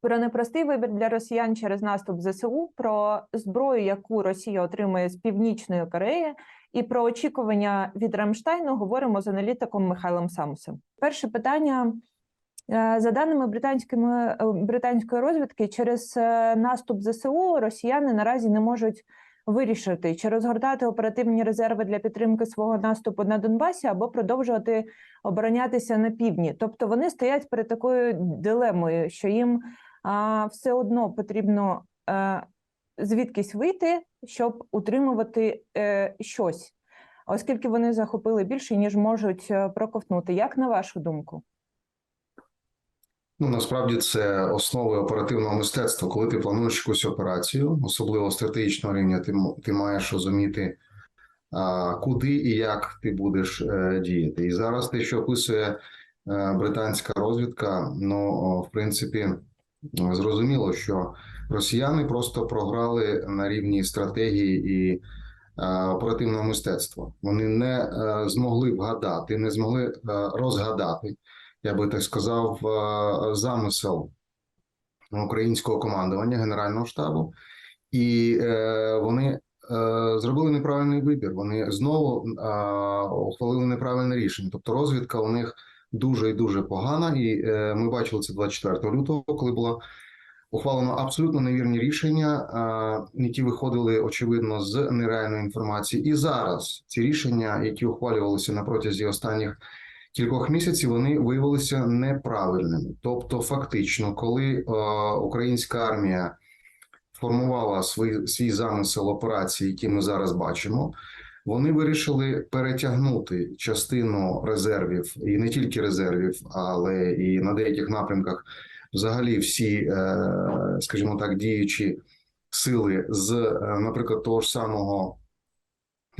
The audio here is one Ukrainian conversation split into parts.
про непростий вибір для росіян через наступ ЗСУ, про зброю, яку Росія отримує з Північної Кореї, і про очікування від Рамштайну говоримо з аналітиком Михайлом Самусем. Перше питання. Е, За даними британськими е, британської розвідки, через е, наступ ЗСУ росіяни наразі не можуть вирішити чи розгортати оперативні резерви для підтримки свого наступу на Донбасі або продовжувати оборонятися на півдні. Тобто вони стоять перед такою дилемою, що їм все одно потрібно е, звідкись вийти, щоб утримувати е, щось, оскільки вони захопили більше ніж можуть е, проковтнути. Як на вашу думку? Ну насправді це основи оперативного мистецтва. Коли ти плануєш якусь операцію, особливо стратегічного рівня, ти, ти маєш розуміти, а, куди і як ти будеш діяти. І зараз те, що описує британська розвідка, ну в принципі, зрозуміло, що росіяни просто програли на рівні стратегії і е, оперативного мистецтва. Вони не е, змогли вгадати, не змогли е, розгадати я би так сказав, замисел українського командування Генерального штабу, і вони зробили неправильний вибір. Вони знову е, ухвалили неправильне рішення. Тобто, розвідка у них дуже і дуже погана. І е, ми бачили це 24 лютого, коли було ухвалено абсолютно невірні рішення, е, які виходили очевидно з нереальної інформації. І зараз ці рішення, які ухвалювалися на протязі останніх кількох місяців вони виявилися неправильними. Тобто, фактично, коли е, українська армія формувала свій, свій замисел операції, які ми зараз бачимо, вони вирішили перетягнути частину резервів, і не тільки резервів, але і на деяких напрямках, взагалі, всі, е, скажімо так, діючі сили з, е, наприклад, того ж самого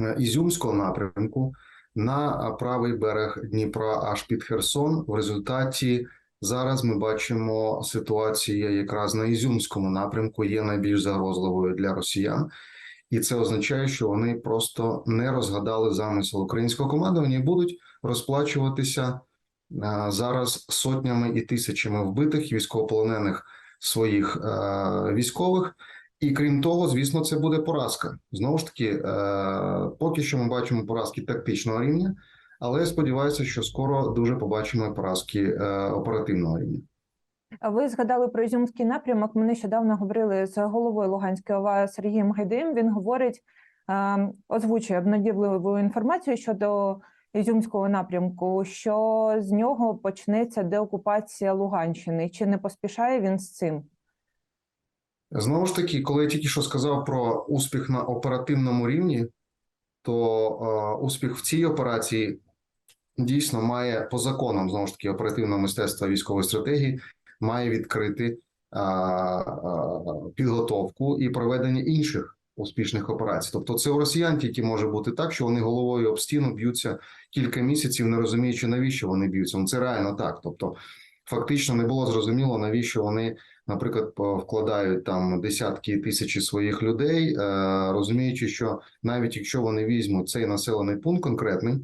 е, Ізюмського напрямку на правий берег Дніпра аж під Херсон. В результаті зараз ми бачимо ситуація якраз на Ізюмському напрямку є найбільш загрозливою для росіян, і це означає, що вони просто не розгадали замисел українського командування і будуть розплачуватися а, зараз сотнями і тисячами вбитих військовополонених своїх е, військових. І крім того, звісно, це буде поразка. Знову ж таки, е, поки що ми бачимо поразки тактичного рівня, але я сподіваюся, що скоро дуже побачимо поразки е, оперативного рівня. Ви згадали про Ізюмський напрямок. Ми нещодавно говорили з головою Луганської ОВА Сергієм Гайдаєм. Він говорить, е, озвучує обнадійливу інформацію щодо Ізюмського напрямку, що з нього почнеться деокупація Луганщини. Чи не поспішає він з цим? Знову ж таки, коли я тільки що сказав про успіх на оперативному рівні, то е, успіх в цій операції дійсно має по законам знову ж таки оперативного мистецтва військової стратегії має відкрити підготовку і проведення інших успішних операцій. Тобто, це у росіян тільки може бути так, що вони головою об стіну б'ються кілька місяців, не розуміючи навіщо вони б'ються. Ну це реально так. Тобто, фактично не було зрозуміло, навіщо вони, наприклад, вкладають там десятки тисячі своїх людей, е, розуміючи, що навіть якщо вони візьмуть цей населений пункт конкретний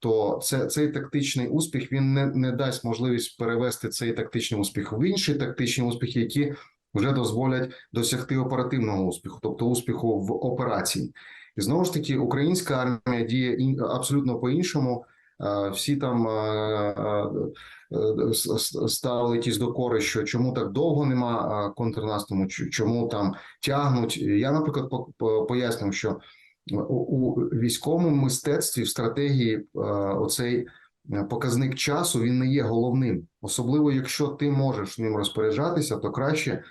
то це цей тактичний успіх він не, не дасть можливість перевести цей тактичний успіх в інші тактичні успіхи, які вже дозволять досягти оперативного успіху, тобто успіху в операції. І знову ж таки, українська армія діє абсолютно по-іншому. Е, Всі там е, с- с- ставили якісь докори, що чому так довго нема контрнаступу, чому там тягнуть. Я, наприклад, по- по- пояснив, що у, військовому мистецтві в стратегії е, оцей е, показник часу він не є головним, особливо якщо ти можеш ним розпоряджатися, то краще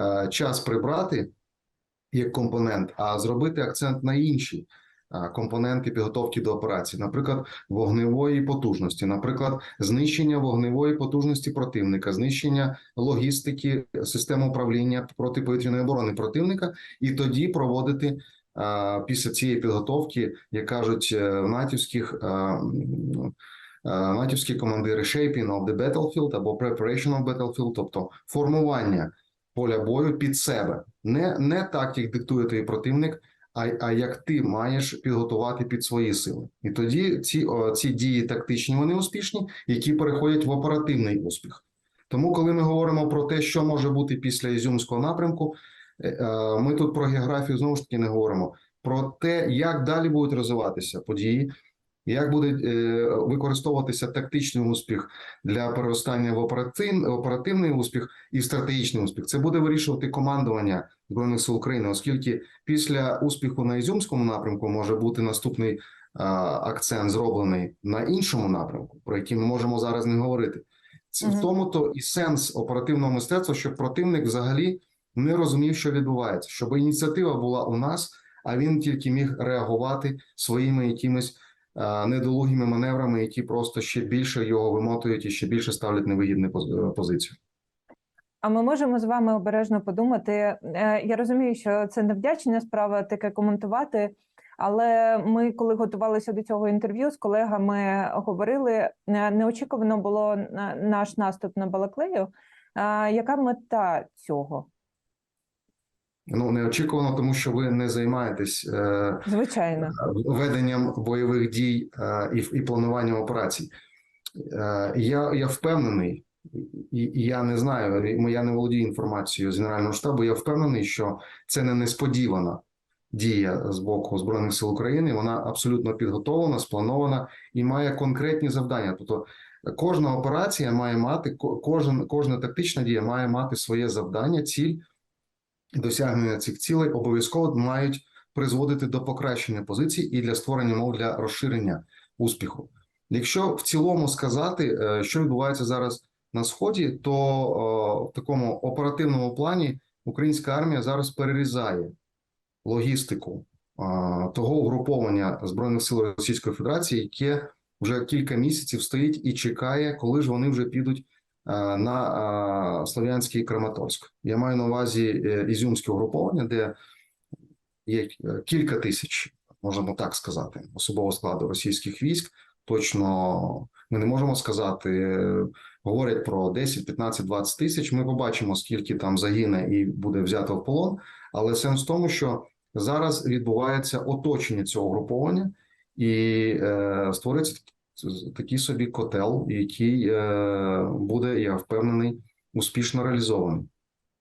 е, час прибрати як компонент, а зробити акцент на інші компоненти підготовки до операції, наприклад, вогневої потужності, наприклад, знищення вогневої потужності противника, знищення логістики, системи управління протиповітряної оборони противника, і тоді проводити після цієї підготовки, як кажуть е, в натівських а, натівські командири shaping of the battlefield або preparation of battlefield, тобто формування поля бою під себе, не, не так, як диктує твій противник, а, а як ти маєш підготувати під свої сили. І тоді ці, о, ці дії тактичні вони успішні, які переходять в оперативний успіх. Тому, коли ми говоримо про те, що може бути після Ізюмського напрямку, е, е, ми тут про географію знову ж таки не говоримо. Про те, як далі будуть розвиватися події, як буде е, використовуватися тактичний успіх для переростання в оперативний успіх і стратегічний успіх, це буде вирішувати командування збройних сил України, оскільки після успіху на Ізюмському напрямку може бути наступний акцент зроблений на іншому напрямку, про який ми можемо зараз не говорити. Це в тому то і сенс оперативного мистецтва, щоб противник взагалі не розумів, що відбувається, щоб ініціатива була у нас, а він тільки міг реагувати своїми якимись а, недолугими маневрами, які просто ще більше його вимотують і ще більше ставлять невигідну поз- позицію. А ми можемо з вами обережно подумати. е, Я розумію, що це невдячна справа таке коментувати. Але ми, коли готувалися до цього інтерв'ю з колегами, говорили е, неочікувано було на- наш наступ на Балаклею. Яка мета цього? Ну неочікувано, тому що ви не займаєтесь е, Звичайно, веденням бойових дій е, і, і плануванням операцій. Е, я, я впевнений, і, і я не знаю, я не володію інформацією з Генерального штабу. Я впевнений, що це не несподівана дія з боку Збройних сил України. Вона абсолютно підготовлена, спланована і має конкретні завдання. Тобто кожна операція має мати, кожен, кожна тактична дія має мати своє завдання, ціль. Досягнення цих цілей обов'язково мають призводити до покращення позицій і для створення мов для розширення успіху. Якщо в цілому сказати, е, що відбувається зараз на сході, то о, в такому оперативному плані українська армія зараз перерізає логістику того угруповання збройних сил Російської Федерації, яке вже кілька місяців стоїть і чекає, коли ж вони вже підуть на Слов'янський Краматорськ. Я маю на увазі е, ізюмське угруповання, де є е, кілька тисяч, можемо так сказати, особового складу російських військ. Точно ми не можемо сказати. е, Говорять про 10, 15, 20 тисяч. Ми побачимо, скільки там загине і буде взято в полон. Але сенс в тому, що зараз відбувається оточення цього груповання, і е, створюється такий собі котел, який е, буде, я впевнений, успішно реалізований.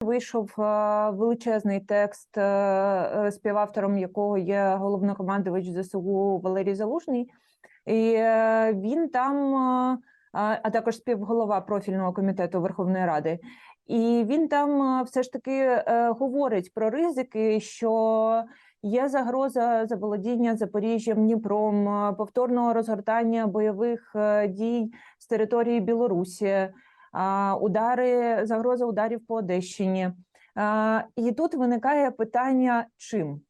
вийшов е, величезний текст, е, співавтором якого є головнокомандувач ЗСУ Валерій Залужний, і він там, а також співголова профільного комітету Верховної Ради. І він там все ж таки говорить про ризики, що є загроза заволодіння Запоріжжям, Дніпром, е, повторного розгортання бойових е, дій з території Білорусі, удари, загроза ударів по Одещині. І тут виникає питання, чим?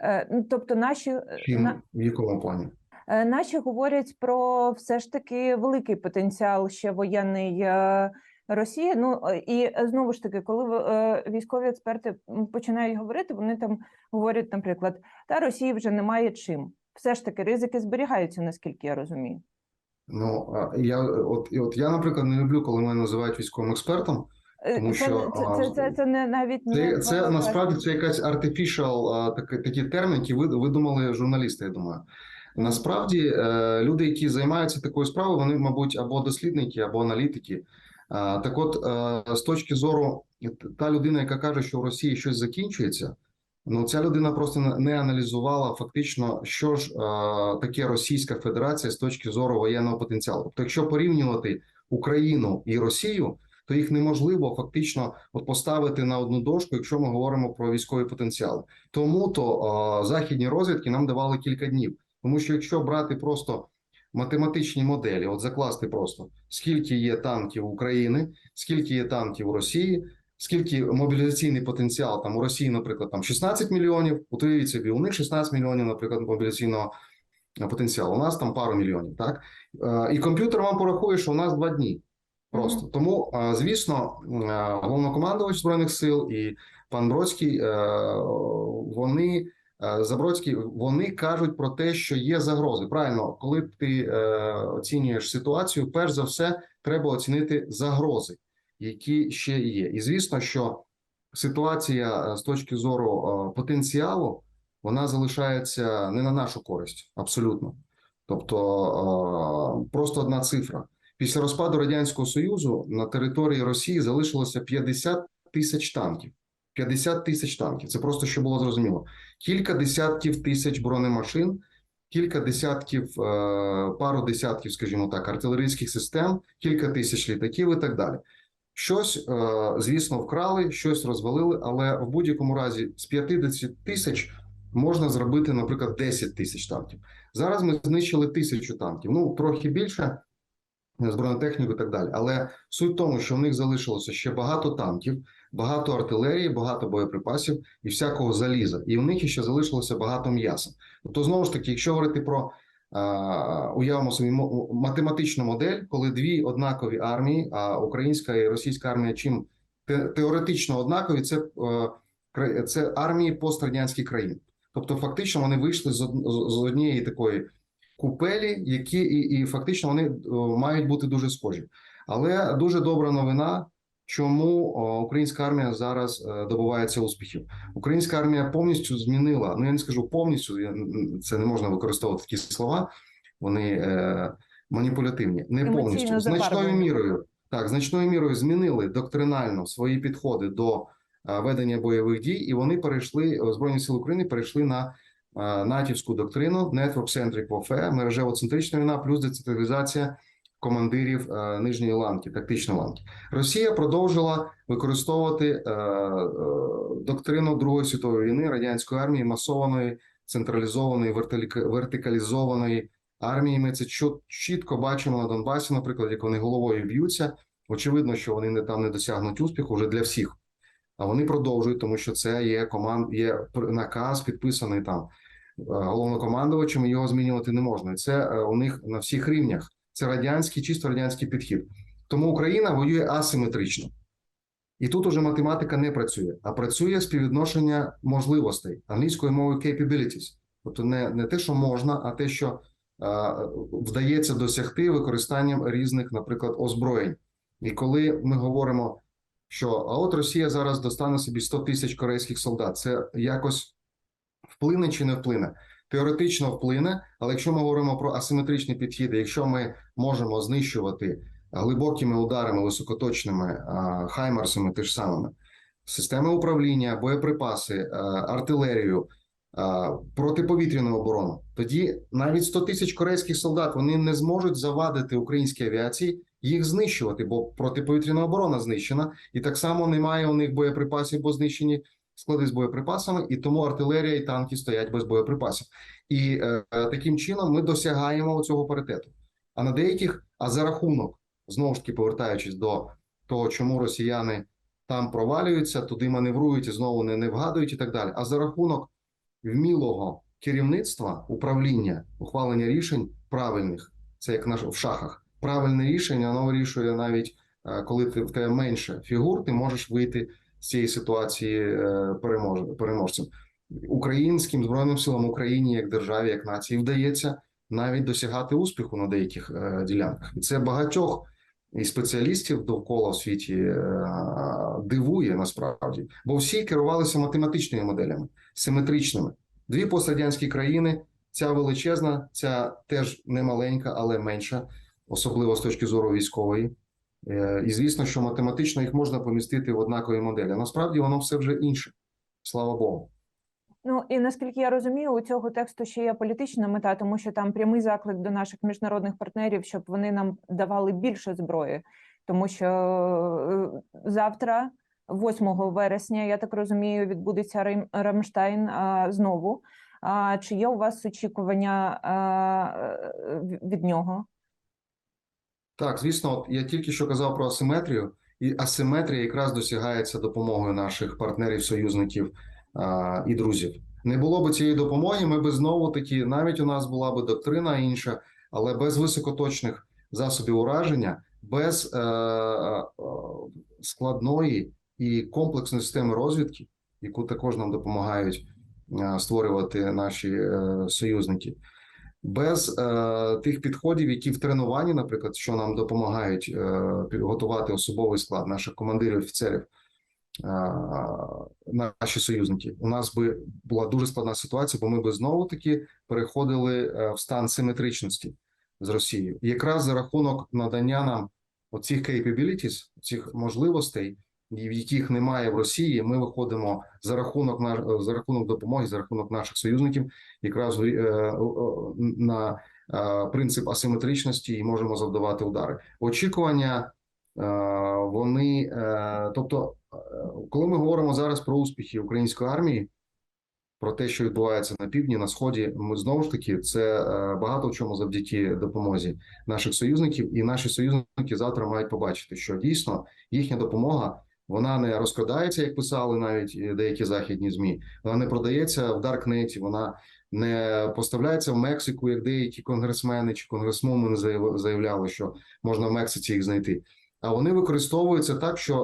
Е, ну, Тобто, наші, е, Чим в якому плані? е, наші говорять про все ж таки великий потенціал ще воєнний Росії. Ну е, і е, знову ж таки, коли е, військові експерти починають говорити, вони там говорять, наприклад, та Росії вже немає чим. Все ж таки, ризики зберігаються, наскільки я розумію. Ну я от і от я, наприклад, не люблю, коли мене називають військовим експертом. Тому це, що, це, це, це, це не навіть Це, не це насправді це якась artificial, а, такий такий термін, ви- видумали журналісти. Я думаю, насправді люди, які займаються такою справою, вони, мабуть, або дослідники, або аналітики. Так, от е, з точки зору та людина, яка каже, що в Росії щось закінчується. Ну, ця людина просто не- аналізувала фактично, що ж е, таке Російська Федерація з точки зору воєнного потенціалу. Тобто, якщо порівнювати Україну і Росію, то їх неможливо фактично от поставити на одну дошку, якщо ми говоримо про військовий потенціал. Тому то е, західні розвідки нам давали кілька днів. Тому що якщо брати просто математичні моделі, от закласти просто скільки є танків України, скільки є танків Росії, скільки мобілізаційний потенціал там у Росії, наприклад, там 16 мільйонів. Уявіть собі, у них 16 мільйонів, наприклад, мобілізаційного е, потенціалу. У нас там пару мільйонів. Так Е, і комп'ютер вам порахує, що у нас два дні. Просто тому, е, звісно, головнокомандувач збройних сил і пан Бродський, вони Забродський, вони кажуть про те, що є загрози. Правильно, коли ти е, оцінюєш ситуацію, перш за все треба оцінити загрози, які ще є. І звісно, що ситуація е, з точки зору е, потенціалу вона залишається не на нашу користь, абсолютно. Тобто е, просто одна цифра. Після розпаду радянського союзу на території Росії залишилося 50 тисяч танків. 50 тисяч танків. Це просто щоб було зрозуміло. Кілька десятків тисяч бронемашин, кілька десятків, е, пару десятків, скажімо так, артилерійських систем, кілька тисяч літаків і так далі. Щось, е, звісно, вкрали, щось розвалили, але в будь-якому разі з 50 тисяч можна зробити, наприклад, 10 тисяч танків. Зараз ми знищили тисячу танків. Ну, трохи більше з бронетехніку і так далі. Але суть в тому, що в них залишилося ще багато танків, багато артилерії, багато боєприпасів і всякого заліза. І в них ще залишилося багато м'яса. Тобто, знову ж таки, якщо говорити про а, уявимо собі математичну модель, коли дві однакові армії, а українська і російська армія чим те- теоретично однакові, це, е, це армії пострадянських країн. Тобто, фактично, вони вийшли з однієї такої купелі, які і, і фактично вони е, мають бути дуже схожі. Але дуже добра новина, чому українська армія зараз е, добувається успіхів. Українська армія повністю змінила. Ну я не скажу повністю, це не можна використовувати такі слова. Вони е, маніпулятивні, не повністю значною мірою. Так, значною мірою змінили доктринально свої підходи до е, ведення бойових дій, і вони перейшли збройні сили України перейшли на натівську доктрину Network-Centric Warfare, мережево-центрична війна, плюс децентралізація командирів е, нижньої ланки, тактичної ланки. Росія продовжила використовувати е, е, доктрину Другої світової війни радянської армії, масованої, централізованої, вертикалізованої армії. Ми це чітко бачимо на Донбасі, наприклад, як вони головою б'ються. Очевидно, що вони не там не досягнуть успіху вже для всіх. А вони продовжують, тому що це є команд, є наказ підписаний там е, головнокомандувачем. Його змінювати не можна. І Це е, у них на всіх рівнях. Це радянський, чисто радянський підхід. Тому Україна воює асиметрично. І тут уже математика не працює, а працює співвідношення можливостей англійською мовою capabilities. Тобто не, не те, що можна, а те, що е, вдається досягти використанням різних, наприклад, озброєнь. І коли ми говоримо, що а от Росія зараз достане собі 100 тисяч корейських солдат, це якось вплине чи не вплине? Теоретично вплине, але якщо ми говоримо про асиметричні підхіди, якщо ми можемо знищувати глибокими ударами, високоточними хаймарсами, тих ж самими, системи управління, боєприпаси, артилерію, протиповітряну оборону, тоді навіть 100 тисяч корейських солдат вони не зможуть завадити українській авіації їх знищувати, бо протиповітряна оборона знищена, і так само немає у них боєприпасів, бо знищені склади з боєприпасами, і тому артилерія і танки стоять без боєприпасів. І е, таким чином ми досягаємо цього паритету. А на деяких, а за рахунок, знову ж таки повертаючись до того, чому росіяни там провалюються, туди маневрують і знову не, не вгадують, і так далі. А за рахунок вмілого керівництва, управління, ухвалення рішень правильних, це як наш в шахах. Правильне рішення воно вирішує навіть е, коли ти в тебе менше фігур, ти можеш вийти з цієї ситуації е, переможцем. Українським збройним силам Україні як державі, як нації вдається навіть досягати успіху на деяких е, ділянках, і це багатьох і спеціалістів довкола в світі дивує насправді, бо всі керувалися математичними моделями, симетричними. Дві пострадянські країни. Ця величезна, ця теж не маленька, але менша, особливо з точки зору військової. Е, І звісно, що математично їх можна помістити в однакові моделі. Насправді воно все вже інше. Слава Богу. Ну і наскільки я розумію, у цього тексту ще є політична мета, тому що там прямий заклик до наших міжнародних партнерів, щоб вони нам давали більше зброї, тому що е, завтра, 8 вересня, я так розумію, відбудеться Рамштайн знову. А чи є у вас очікування від нього? Так, звісно, от я тільки що казав про асиметрію, і асиметрія якраз досягається допомогою наших партнерів, союзників а, і друзів. Не було б цієї допомоги, ми би знову таки, навіть у нас була б доктрина інша, але без високоточних засобів ураження, без е, е, складної і комплексної системи розвідки, яку також нам допомагають е, створювати наші е, союзники без е, тих підходів, які в тренуванні, наприклад, що нам допомагають е, підготувати особовий склад наших командирів, офіцерів, е, наші союзники, у нас би була дуже складна ситуація, бо ми би знову таки переходили е, в стан симетричності. з Росією. Якраз за рахунок надання нам оцих capabilities, цих можливостей, в яких немає в Росії, ми виходимо за рахунок на за рахунок допомоги, за рахунок наших союзників, якраз е, е, на е, принцип асиметричності і можемо завдавати удари. Очікування е, вони, е, тобто, е, коли ми говоримо зараз про успіхи української армії, про те, що відбувається на півдні, на сході, ми знову ж таки це е, багато в чому завдяки допомозі наших союзників, і наші союзники завтра мають побачити, що дійсно їхня допомога. Вона не розкрадається, як писали навіть е, деякі західні змі. Вона не продається в Даркнеті, вона не поставляється в Мексику, як деякі конгресмени чи конгресмени заяв- заявляли, що можна в Мексиці їх знайти. А вони використовуються так, що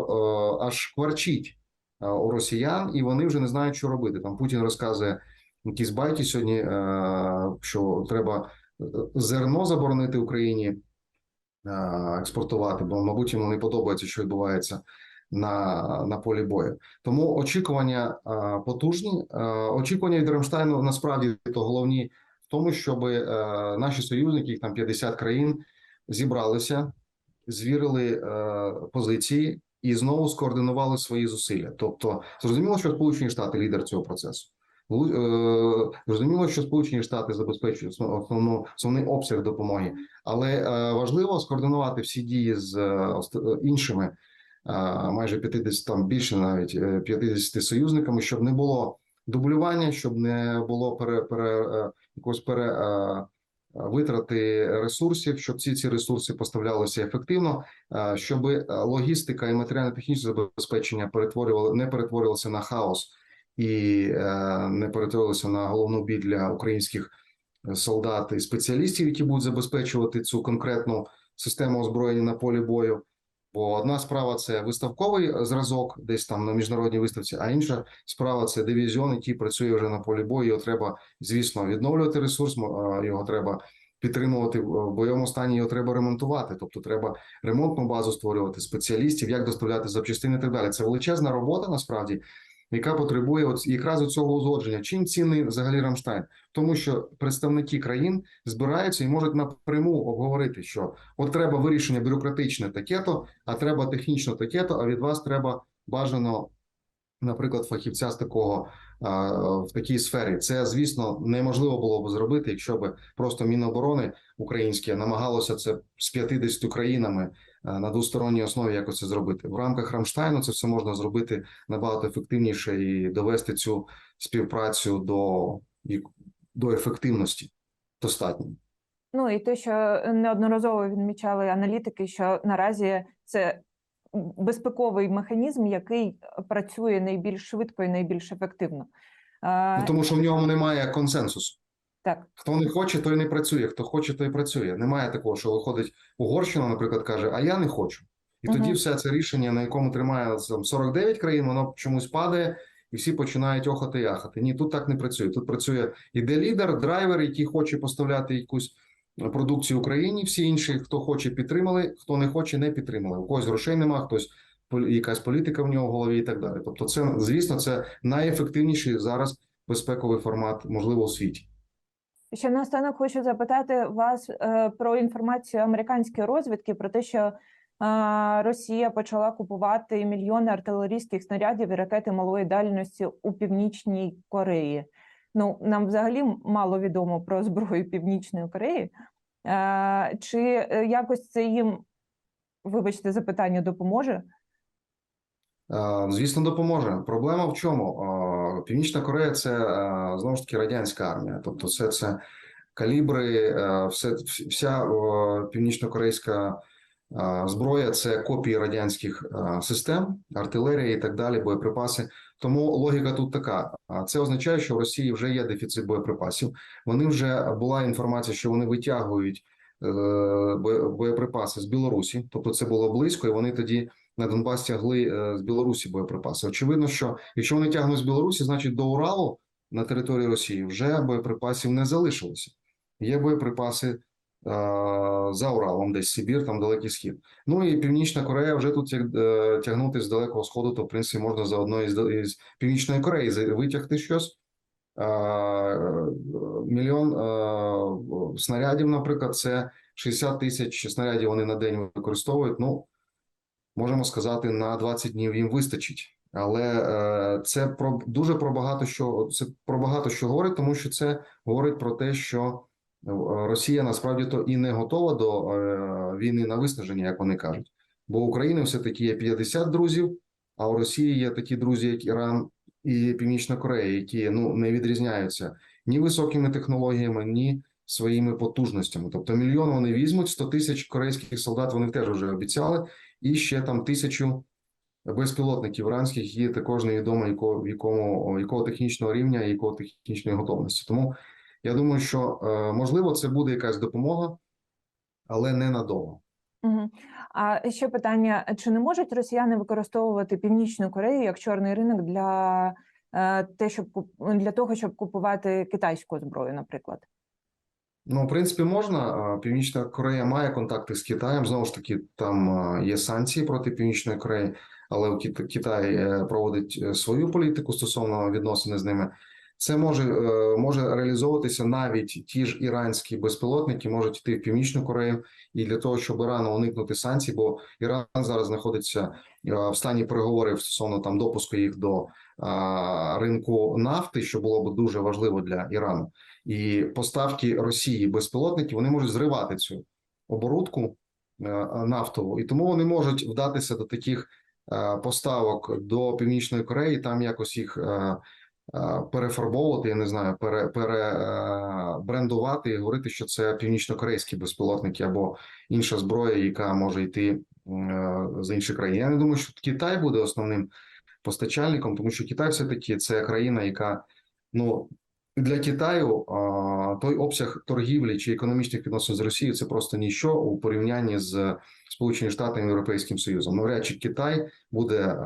е, аж кварчить е, у росіян, і вони вже не знають, що робити. Там Путін розказує якісь байки сьогодні, е, що треба е, зерно заборонити Україні е, експортувати, бо, мабуть, йому не подобається, що відбувається на, на полі бою. Тому очікування е, потужні. Е, очікування від Рамштайну насправді то головні в тому, щоб е, наші союзники, їх там 50 країн, зібралися, звірили позиції і знову скоординували свої зусилля. Тобто, зрозуміло, що Сполучені Штати лідер цього процесу. Зрозуміло, що Сполучені Штати забезпечують основну основний обсяг допомоги, але важливо скоординувати всі дії з іншими майже 50, там більше навіть е, 50 союзниками, щоб не було дублювання, щоб не було пере, пере, е, якогось пере, е, витрати ресурсів, щоб всі ці ресурси поставлялися ефективно, е, щоб е, логістика і матеріально-технічне забезпечення перетворювали не перетворювалося на хаос і е, не перетворилося на головну біль для українських солдат і спеціалістів, які будуть забезпечувати цю конкретну систему озброєння на полі бою. Бо одна справа це виставковий зразок, десь там на міжнародній виставці, а інша справа це дивізіон, який працює вже на полі бою. Його треба, звісно, відновлювати ресурс, його треба підтримувати в бойовому стані, його треба ремонтувати. Тобто, треба ремонтну базу створювати, спеціалістів, як доставляти запчастини і так далі. Це величезна робота насправді, яка потребує от якраз цього узгодження. Чим цінний взагалі Рамштайн? Тому що представники країн збираються і можуть напряму обговорити, що от треба вирішення бюрократичне таке-то, а треба технічно таке-то, а від вас треба бажано, наприклад, фахівця з такого в такій сфері. Це, звісно, неможливо було б зробити, якщо б просто Міноборони українське намагалося це з 50 країнами на двосторонній основі якось це зробити. В рамках Рамштайну це все можна зробити набагато ефективніше і довести цю співпрацю до, до ефективності достатньо. Ну і те, що неодноразово відмічали аналітики, що наразі це безпековий механізм, який працює найбільш швидко і найбільш ефективно. Е, Ну, тому що в ньому немає консенсусу. Так, Хто не хоче, той не працює. Хто хоче, той працює. Немає такого, що виходить Угорщина, наприклад, каже, а я не хочу. І тоді все це рішення, на якому тримає там 49 країн, воно чомусь падає, і всі починають охати і ахати. Ні, тут так не працює. Тут працює іде лідер, драйвер, який хоче поставляти якусь продукцію Україні. Всі інші, хто хоче, підтримали, хто не хоче, не підтримали. У когось грошей нема, хтось якась політика в нього в голові і так далі. Тобто, це звісно, це найефективніший зараз безпековий формат, можливо, у світі. Ще наостанок хочу запитати вас е, про інформацію американської розвідки про те, що е, Росія почала купувати мільйони артилерійських снарядів і ракети малої дальності у північній Кореї. Ну нам взагалі мало відомо про зброю Північної Кореї. Е, Чи якось це їм, вибачте, запитання допоможе? Е, Звісно, допоможе. Проблема в чому? Е, Північна Корея це е, знову ж таки радянська армія. Тобто, все це калібри, все, вся північнокорейська зброя це копії радянських систем, артилерія і так далі, боєприпаси. Тому логіка тут така: це означає, що в Росії вже є дефіцит боєприпасів. Вони вже була інформація, що вони витягують боєприпаси з Білорусі, тобто це було близько, і вони тоді на Донбас тягли е, з Білорусі боєприпаси. Очевидно, що якщо вони тягнуть з Білорусі, значить до Уралу на території Росії вже боєприпасів не залишилося. Є боєприпаси е, за Уралом, десь Сибір, там Далекий Схід. Ну і Північна Корея вже тут як е, тягнути з Далекого Сходу, то в принципі можна заодно із, із Північної Кореї витягти щось. Мільйон снарядів, наприклад, це 60 тисяч снарядів вони на день використовують. Ну, можемо сказати, на 20 днів їм вистачить. Але е, це про дуже про багато що це про багато що говорить, тому що це говорить про те, що е, Росія насправді то і не готова до е, війни на виснаження, як вони кажуть. Бо у України все таки є 50 друзів, а у Росії є такі друзі, як Іран і Північна Корея, які ну не відрізняються ні високими технологіями, ні своїми потужностями. Тобто мільйон вони візьмуть, 100 тисяч корейських солдат вони теж вже обіцяли, і ще там тисячу безпілотників іранських є також невідомо якого, якому якого технічного рівня і якого технічної готовності. Тому я думаю, що е, можливо це буде якась допомога, але не надовго. Угу. А ще питання: чи не можуть росіяни використовувати Північну Корею як чорний ринок для е, те, щоб для того, щоб купувати китайську зброю, наприклад? Ну, в принципі, можна. Північна Корея має контакти з Китаєм. Знову ж таки, там є санкції проти Північної Кореї, але Китай е, проводить е, свою політику стосовно відносини з ними. Це може, е, може реалізовуватися навіть ті ж іранські безпілотники можуть йти в Північну Корею, і для того, щоб Ірану уникнути санкцій, бо Іран зараз знаходиться е, в стані переговорів стосовно там допуску їх до а, ринку нафти, що було б дуже важливо для Ірану. І поставки Росії безпілотників вони можуть зривати цю оборудку е, нафтову, і тому вони можуть вдатися до таких поставок до Північної Кореї, там якось їх перефарбовувати, я не знаю, пере, пере е, і говорити, що це північно-корейські безпілотники або інша зброя, яка може йти е, з інших країн. Я не думаю, що Китай буде основним постачальником, тому що Китай все таки це країна, яка ну для Китаю той обсяг торгівлі чи економічних відносин з Росією це просто ніщо у порівнянні з Сполученими Штатами і Європейським Союзом. Навряд чи Китай буде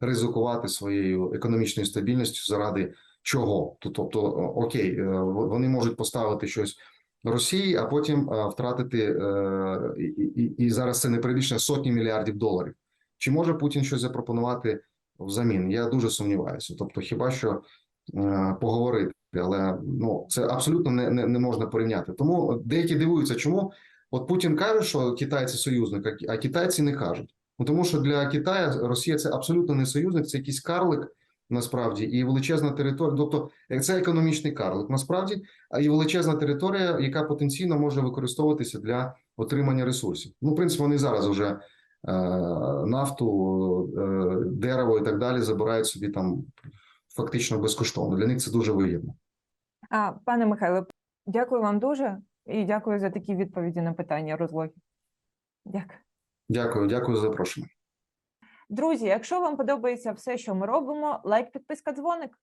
ризикувати своєю економічною стабільністю заради чого? Тобто, окей, е, вони можуть поставити щось Росії, а потім втратити е, і, і, і зараз це не перебільшення сотні мільярдів доларів. Чи може Путін щось запропонувати взамін? Я дуже сумніваюся. Тобто, хіба що е, поговорити, але ну це абсолютно не, не, не можна порівняти. Тому деякі дивуються, чому от Путін каже, що Китай це союзник, а- а китайці не кажуть. Ну тому що для Китаю Росія це абсолютно не союзник, це якийсь карлик. Насправді і величезна територія, тобто е, це економічний карлик. Насправді, а і величезна територія, яка потенційно може використовуватися для отримання ресурсів. Ну, в принципі, вони зараз вже е, нафту, е, дерево і так далі забирають собі там фактично безкоштовно. Для них це дуже вигідно. А, пане Михайло, дякую вам дуже і дякую за такі відповіді на питання розлоги. Дякую. Дякую, дякую за запрошення. Друзі, якщо вам подобається все, що ми робимо, лайк, підписка, дзвоник.